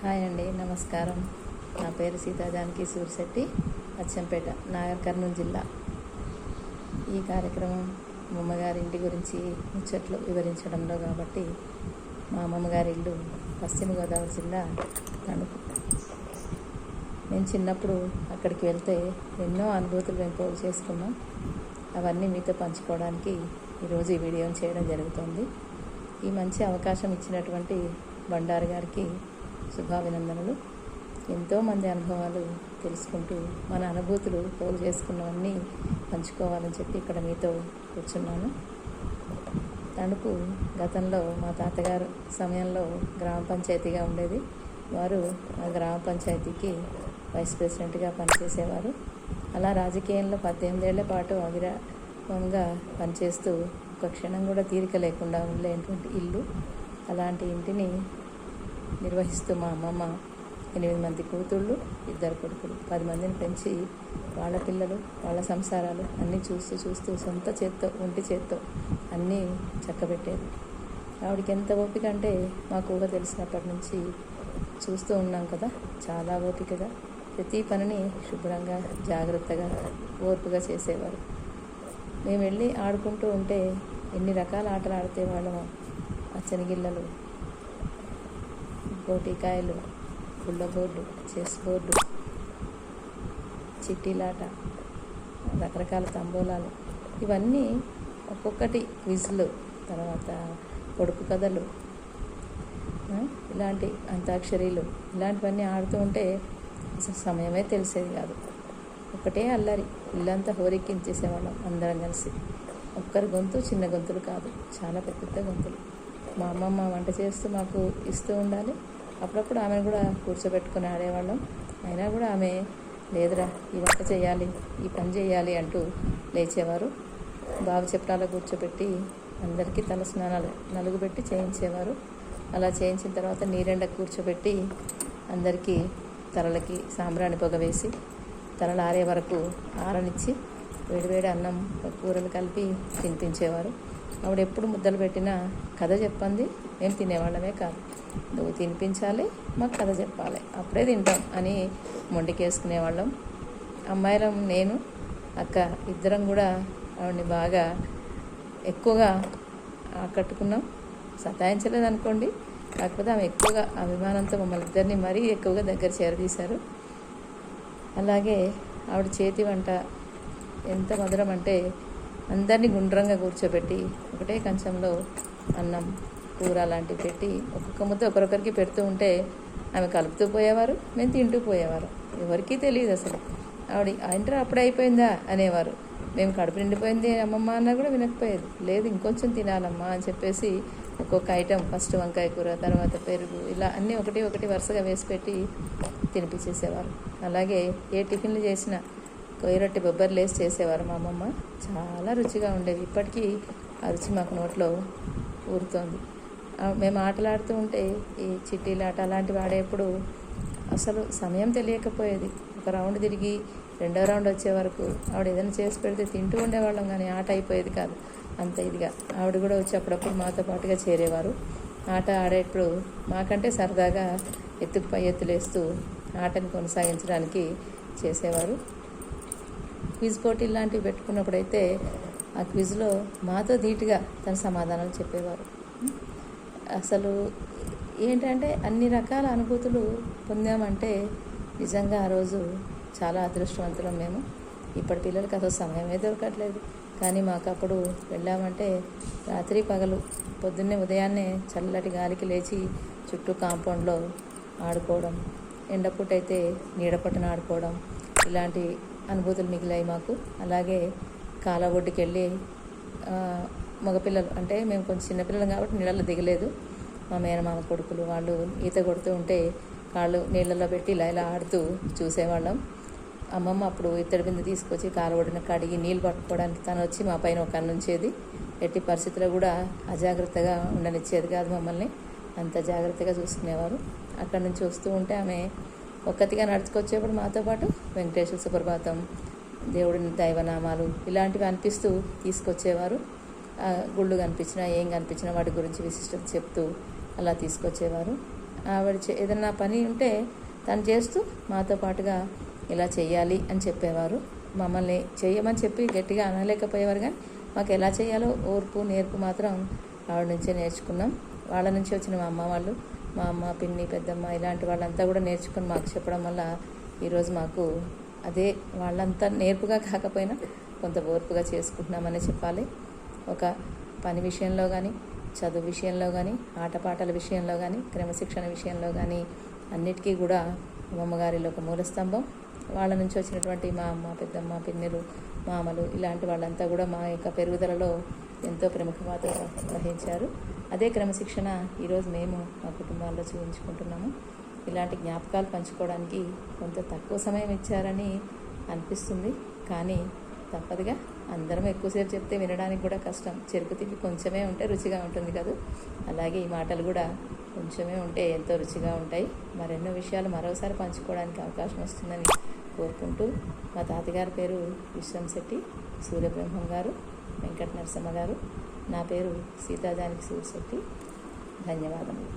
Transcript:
Hi అండి నమస్కారం. నా పేరు సీతాజానకి సూర్శెట్టి అచ్చంపేట నాగర్ కర్నూలు జిల్లా. ఈ కార్యక్రమం మా అమ్మగారి ఇంటి గురించి ముచ్చట్లు వివరించడంలో కాబట్టి మా అమ్మమ్మగారి ఇల్లు పశ్చిమ గోదావరి జిల్లా తణుకు. నేను చిన్నప్పుడు అక్కడికి వెళ్తే ఎన్నో అనుభూతులు మేము పోగు చేసుకున్నాం. అవన్నీ మీతో పంచుకోవడానికి ఈరోజు ఈ వీడియోని చేయడం జరుగుతుంది. ఈ మంచి అవకాశం ఇచ్చినటువంటి బండారు గారికి శుభాభినందనలు. ఎంతోమంది అనుభవాలు తెలుసుకుంటూ మన అనుభూతులు పోగు చేసుకున్నవన్నీ పంచుకోవాలని చెప్పి ఇక్కడ మీతో కూర్చున్నాను. తణుకు గతంలో మా తాతగారు సమయంలో గ్రామ పంచాయతీగా ఉండేది. వారు ఆ గ్రామ పంచాయతీకి వైస్ ప్రెసిడెంట్గా పనిచేసేవారు. అలా రాజకీయంలో పద్దెనిమిదేళ్ళ పాటు అవిరామంగా పనిచేస్తూ ఒక క్షణం కూడా తీరిక లేకుండా ఉండేటువంటి ఇల్లు. అలాంటి ఇంటిని నిర్వహిస్తూ మా అమ్మమ్మ ఎనిమిది మంది కూతుళ్ళు ఇద్దరు కొడుకులు. పది మందిని పెంచి వాళ్ళ పిల్లలు వాళ్ళ సంసారాలు అన్నీ చూస్తూ చూస్తూ సొంత చేత్తో ఒంటి చేత్తో అన్నీ చక్కబెట్టేది. ఆవిడకి ఎంత ఓపిక అంటే మాకు ఊహ తెలిసినప్పటి నుంచి చూస్తూ ఉన్నాం కదా చాలా ఓపికగా. ప్రతి పనిని శుభ్రంగా జాగ్రత్తగా ఓర్పుగా చేసేవారు. మేము వెళ్ళి ఆడుకుంటూ ఉంటే ఎన్ని రకాల ఆటలు ఆడితే వాళ్ళము ఆ చెనిగిళ్ళలు గోటికాయలు పుల్ల బోర్డు చెస్ బోర్డు చిట్టీలాట రకరకాల తంబోలాలు. ఇవన్నీ ఒక్కొక్కటి క్విజ్లు తర్వాత పొడుపు కథలు ఇలాంటి అంతాక్షరీలు ఇలాంటివన్నీ ఆడుతూ ఉంటే అసలు సమయమే తెలిసేది కాదు. ఒకటే అల్లరి ఇల్లంతా హోరెక్కించేసేవాళ్ళం అందరం కలిసి. ఒక్కరి గొంతు చిన్న గొంతులు కాదు చాలా పెద్ద గొంతులు. మా అమ్మమ్మ వంట చేస్తూ మాకు ఇస్తూ ఉండాలి. అప్పుడప్పుడు ఆమెను కూడా కూర్చోబెట్టుకొని ఆడేవాళ్ళం. అయినా కూడా ఆమె లేదురా ఈ వంట చేయాలి ఈ పని చేయాలి అంటూ లేచేవారు. బావి చెప్పడాలో కూర్చోబెట్టి అందరికీ తల స్నానాలు నలుగుబెట్టి చేయించేవారు. అలా చేయించిన తర్వాత నీరెండ కూర్చోబెట్టి అందరికీ తలలకి సాంబ్రాణి పొగ వేసి తలలు ఆరే వరకు ఆరనిచ్చి వేడివేడి అన్నం కూరలు కలిపి తినిపించేవారు. ఆవిడ ఎప్పుడు ముద్దలు పెట్టినా కథ చెప్పండి మేము తినేవాళ్ళమే కాదు. నువ్వు తినిపించాలి మాకు కథ చెప్పాలి. అప్పుడే తింటాం అని మొండికేసుకునేవాళ్ళం. అమ్మాయిలం నేను అక్క ఇద్దరం కూడా ఆవిడని బాగా ఎక్కువగా ఆకట్టుకున్నాం. సతాయించలేదు అనుకోండి కాకపోతే ఆమె ఎక్కువగా అభిమానంతో మమ్మల్ని ఇద్దరిని మరీ ఎక్కువగా దగ్గర చేరదీశారు. అలాగే ఆవిడ చేతి వంట ఎంత మధురం అంటే అందరినీ గుండ్రంగా కూర్చోబెట్టి ఒకటే కంచంలో అన్నం కూర లాంటివి పెట్టి ఒక్కొక్క ముద్ద ఒకరొకరికి పెడుతూ ఉంటే ఆమె కలుపుతూ పోయేవారు మేము తింటూ పోయేవారు. ఎవరికీ తెలియదు అసలు. ఆవిడ ఇంటర్ అప్పుడే అయిపోయిందా? అనేవారు. మేము కడుపు నిండిపోయింది అమ్మమ్మ అన్నా కూడా వినకపోయేది. లేదు ఇంకొంచెం తినాలమ్మా అని చెప్పేసి ఒక్కొక్క ఐటెం ఫస్ట్ వంకాయ కూర తర్వాత పెరుగు ఇలా అన్నీ ఒకటి ఒకటి వరుసగా వేసి పెట్టి తినిపించేసేవారు. అలాగే ఏ టిఫిన్లు చేసినా కొయ్యరొట్టి బొబ్బర్లు లేసి చేసేవారు మా అమ్మమ్మ. చాలా రుచిగా ఉండేవి. ఇప్పటికీ ఆ రుచి మాకు నోట్లో ఊరుతోంది. మేము ఆటలాడుతూ ఉంటే ఈ చిట్టీలాట అలాంటివి ఆడేప్పుడు అసలు సమయం తెలియకపోయేది. ఒక రౌండ్ తిరిగి రెండో రౌండ్ వచ్చే వరకు ఆవిడ ఏదైనా చేసి పెడితే తింటూ ఉండేవాళ్ళం కానీ ఆట అయిపోయేది కాదు. అంత ఇదిగా. ఆవిడ కూడా వచ్చి అప్పుడప్పుడు మాతో పాటుగా చేరేవారు. ఆట ఆడేటప్పుడు మాకంటే సరదాగా ఎత్తుకు పై ఎత్తులేస్తూ ఆటని కొనసాగించడానికి చేసేవారు. క్విజ్ పోటీలు లాంటివి పెట్టుకున్నప్పుడైతే ఆ క్విజ్లో మాతో ధీటుగా తన సమాధానాలు చెప్పేవారు. అసలు ఏంటంటే అన్ని రకాల అనుభూతులు పొందామంటే నిజంగా ఆ రోజు చాలా అదృష్టవంతులం మేము. ఇప్పటి పిల్లలకి అసలు సమయమే దొరకట్లేదు. కానీ మాకు అప్పుడు వెళ్ళామంటే రాత్రి పగలు పొద్దున్నే ఉదయాన్నే చల్లటి గాలికి లేచి చుట్టూ కాంపౌండ్లో ఆడుకోవడం ఎండపూట అయితే నీడపట్టున ఆడుకోవడం ఇలాంటి అనుభూతులు మిగిలాయి మాకు. అలాగే కాల ఒడ్డుకి వెళ్ళి మగపిల్లలు అంటే మేము కొంచెం చిన్నపిల్లలు కాబట్టి నీళ్ళలో దిగలేదు. మా మేనమామ కొడుకులు వాళ్ళు ఈత కొడుతూ ఉంటే కాళ్ళు నీళ్ళలో పెట్టి ఇలా ఇలా ఆడుతూ చూసేవాళ్ళం. అమ్మమ్మ అప్పుడు ఇత్తడి బిందె తీసుకొచ్చి కాలువడిన కడిగి నీళ్ళు పట్టుకోవడానికి తను వచ్చి మా పైన ఒక కన్ను ఉంచేది. ఎట్టి పరిస్థితుల్లో కూడా అజాగ్రత్తగా ఉండనిచ్చేది కాదు మమ్మల్ని. అంత జాగ్రత్తగా చూసుకునేవారు. అక్కడి నుంచి వస్తూ ఉంటే ఆమె ఒక్కతిగా నడుచుకొచ్చేప్పుడు మాతో పాటు వెంకటేశ్వర సుప్రభాతం దేవుడిని దైవనామాలు ఇలాంటివి అనిపిస్తూ తీసుకొచ్చేవారు. గుళ్ళు కనిపించినా ఏం కనిపించినా వాటి గురించి విశిష్టత చెప్తూ అలా తీసుకొచ్చేవారు. ఆవిడ చే- ఏదన్నా పని ఉంటే తను చేస్తూ మాతో పాటుగా ఇలా చేయాలి అని చెప్పేవారు. మమ్మల్ని చేయమని చెప్పి గట్టిగా అనలేకపోయేవారు కానీ మాకు ఎలా చేయాలో ఓర్పు నేర్పు మాత్రం ఆవిడ నుంచే నేర్చుకున్నాం. వాళ్ళ నుంచి వచ్చిన మా అమ్మ వాళ్ళు మా అమ్మ పిన్ని పెద్దమ్మ ఇలాంటి వాళ్ళంతా కూడా నేర్చుకుని మాకు చెప్పడం వల్ల ఈరోజు మాకు అదే వాళ్ళంతా నేర్పుగా కాకపోయినా కొంత ఓర్పుగా చేసుకుంటున్నామని చెప్పాలి. ఒక పని విషయంలో కానీ చదువు విషయంలో కానీ ఆటపాటల విషయంలో కానీ క్రమశిక్షణ విషయంలో కానీ అన్నిటికీ కూడా అమ్మగారిలో ఒక మూల స్తంభం. వాళ్ళ నుంచి వచ్చినటువంటి మా అమ్మ పెద్దమ్మ పిన్నెలు మామలు ఇలాంటి వాళ్ళంతా కూడా మా యొక్క పెరుగుదలలో ఎంతో ప్రముఖ పాత్ర వహించారు. అదే క్రమశిక్షణ ఈరోజు మేము మా కుటుంబాల్లో చూపించుకుంటున్నాము. ఇలాంటి జ్ఞాపకాలు పంచుకోవడానికి కొంత తక్కువ సమయం ఇచ్చారని అనిపిస్తుంది. కానీ తప్పదుగా అందరం ఎక్కువసేపు చెప్తే వినడానికి కూడా కష్టం. చెరుకు తిప్పి కొంచెమే ఉంటే రుచిగా ఉంటుంది కదా? అలాగే ఈ మాటలు కూడా కొంచెమే ఉంటే ఎంతో రుచిగా ఉంటాయి. మరెన్నో విషయాలు మరోసారి పంచుకోవడానికి అవకాశం వస్తుందని కోరుకుంటూ మా తాతగారి పేరు విశ్వంశెట్టి సూర్యబ్రహ్మం గారు. వెంకట నరసింహ గారు. నా పేరు సీతాజానికి సూర్యశెట్టి ధన్యవాదములు.